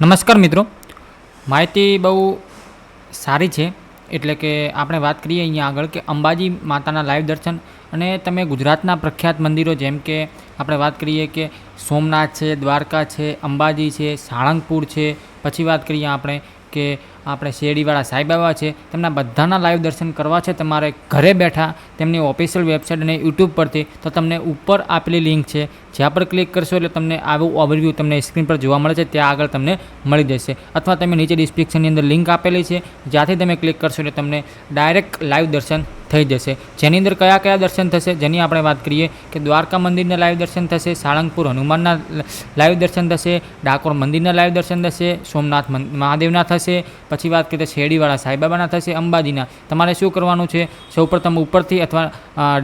નમસ્કાર મિત્રો. માહિતી બહુ સારી છે. એટલે કે આપણે વાત કરીએ અહીંયા આગળ કે અંબાજી માતાના લાઈવ દર્શન અને તમે ગુજરાતના પ્રખ્યાત મંદિરો જેમ કે આપણે વાત કરીએ કે સોમનાથ છે, દ્વારકા છે, અંબાજી છે, સાળંગપુર છે. પછી વાત કરીએ આપણે કે આપણે શેરડીવાળા સાંઈબાબા છે, તેમના બધાના લાઈવ દર્શન કરવા છે, તમારે ઘરે બેઠા તેમની ઓફિશિયલ વેબસાઇટ અને યુટ્યુબ પરથી તો તમને ઉપર આપેલી લિંક છે, જ્યાં પર ક્લિક કરશો એટલે તમને આવું ઓવરવ્યૂ તમને સ્ક્રીન પર જોવા મળે છે, ત્યાં આગળ તમને મળી જશે. અથવા તમે નીચે ડિસ્ક્રિપ્શનની અંદર લિંક આપેલી છે, જ્યાંથી તમે ક્લિક કરશો એટલે તમને ડાયરેક્ટ લાઈવ દર્શન થઈ જશે. જેની અંદર કયા કયા દર્શન થશે, જેની આપણે વાત કરીએ કે દ્વારકા મંદિરના લાઈવ દર્શન થશે, સાળંગપુર હનુમાનના લાઈવ દર્શન થશે, ડાકોર મંદિરના લાઈવ દર્શન થશે, સોમનાથ મહાદેવના થશે પછી વાત કરીએ શેરડીવાળા સાંઈબાબાના થશે અંબાજીના. તમારે શું કરવાનું છે? સૌપ્રથમ ઉપરથી અથવા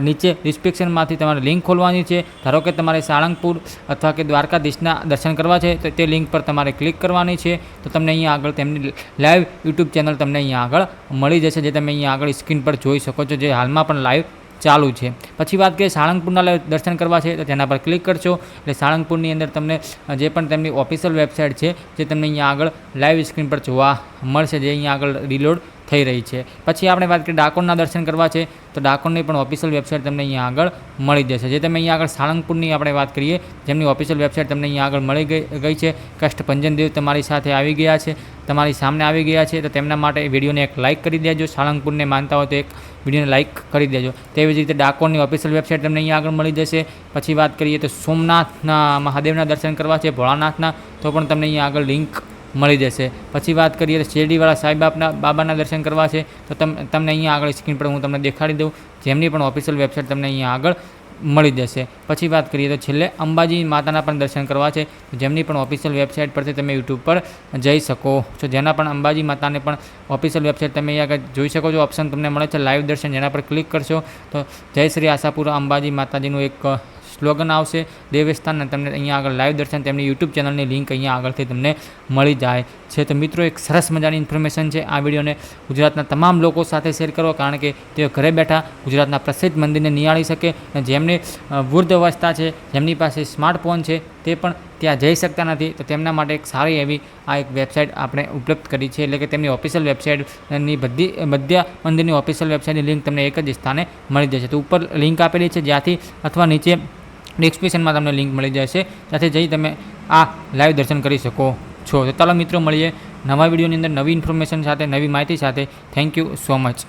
નીચે ડિસ્ક્રિપ્શનમાંથી તમારે લિંક ખોલવાની છે. ધારો કે તમારે સાળંગપુર અથવા કે દ્વારકાધીશના દર્શન કરવા છે, તો તે લિંક પર તમારે ક્લિક કરવાની છે. તો તમને અહીંયા આગળ તેમની લાઈવ યુટ્યુબ ચેનલ તમને અહીંયા આગળ મળી જશે, જે તમે અહીંયા આગળ સ્ક્રીન પર જોઈ શકો છો. જે હાલમાં પણ લાઈવ ચાલુ છે. પછી વાત કરીએ સાળંગપુરના દર્શન કરવા છે, તો તેના પર ક્લિક કરશો એટલે સાળંગપુરની અંદર તમને જે પણ તેમની ઓફિશિયલ વેબસાઇટ છે, જે તમને અહીંયા આગળ લાઈવ સ્ક્રીન પર જોવા મળશે, જે અહીંયા આગળ રીલોડ થઈ રહી છે. પછી આપણે વાત કરીએ ડાકોરના દર્શન કરવા છે, તો ડાકોરની પણ ઓફિશિયલ વેબસાઇટ તમને અહીંયા આગળ મળી જશે. જે તમે અહીંયા આગળ સાળંગપુરની આપણે વાત કરીએ, જેમની ઓફિશિયલ વેબસાઇટ તમને અહીંયા આગળ મળી ગઈ ગઈ છે કષ્ટભંજન દેવ તમારી સાથે આવી ગયા છે. તમારી સામે આવી ગયા છે, તો તેમના માટે વિડીયોને એક લાઇક કરી દેજો. સાળંગપુરને માનતા હોય તો એક વિડીયોને લાઇક કરી દેજો. તેવી જ રીતે ડાકોરની ઓફિશિયલ વેબસાઇટ તમને અહીંયા આગળ મળી જશે. પછી વાત કરીએ તો સોમનાથના મહાદેવના દર્શન કરવા છે, ભોળાનાથના, તો પણ તમને અહીંયા આગળ લિંક મળી જશે. પછી વાત કરીએ તો શેરડીવાળા સાંઈબાબના બાબાના દર્શન કરવા છે, તો તમ, તમને અહીંયા આગળ સ્ક્રીન પર હું તમને દેખાડી દઉં. જેમની પણ ઓફિશિયલ વેબસાઇટ તમને અહીંયા આગળ મળી જશે. પછી વાત કરીએ તો છેલ્લે અંબાજી માતાના પણ દર્શન કરવા છે. જેમની પણ ઓફિશિયલ વેબસાઇટ પરથી તમે યુટ્યુબ પર જઈ શકો છો. જેના પણ અંબાજી માતાને પણ ઓફિશિયલ વેબસાઇટ તમે અહીંયા આગળ જોઈ શકો છો. ઓપ્શન તમને મળે છે. લાઈવ દર્શન, જેના પર ક્લિક કરશો તો જય શ્રી આશાપુરા અંબાજી માતાજીનું એક સ્લોગન આવશે દેવસ્થાન અને તમને અહીંયા આગળ લાઈવ દર્શન, તેમની યુટ્યુબ ચેનલની લિંક અહીંયા આગળથી તમને મળી જાય છે. તો મિત્રો, એક સરસ મજાની ઇન્ફોર્મેશન છે આ વિડીયોને ગુજરાતના તમામ લોકો સાથે શેર કરો, કારણ કે તેઓ ઘરે બેઠા ગુજરાતના પ્રસિદ્ધ મંદિરને નિહાળી શકે. અને જેમને વૃદ્ધ અવસ્થા છે, જેમની પાસે સ્માર્ટફોન છે તે પણ ત્યાં જઈ શકતા નથી. તો તેમના માટે એક સારી એવી આ એક વેબસાઇટ આપણે ઉપલબ્ધ કરી છે. એટલે કે તેમની ઓફિશિયલ વેબસાઇટની બધી બધા મંદિરની ઓફિશિયલ વેબસાઇટની લિંક તમને એક જ સ્થાને મળી જશે. તો ઉપર લિંક આપેલી છે જ્યાંથી અથવા નીચે ડિસ્ક્રિપ્શનમાં તમને લિંક મળી જશે. ત્યાંથી જઈ તમે આ લાઈવ દર્શન કરી શકો છો. તો ચાલો મિત્રો, મળીએ નવા વિડીયોની અંદર નવી ઇન્ફોર્મેશન સાથે, નવી માહિતી સાથે. Thank you so much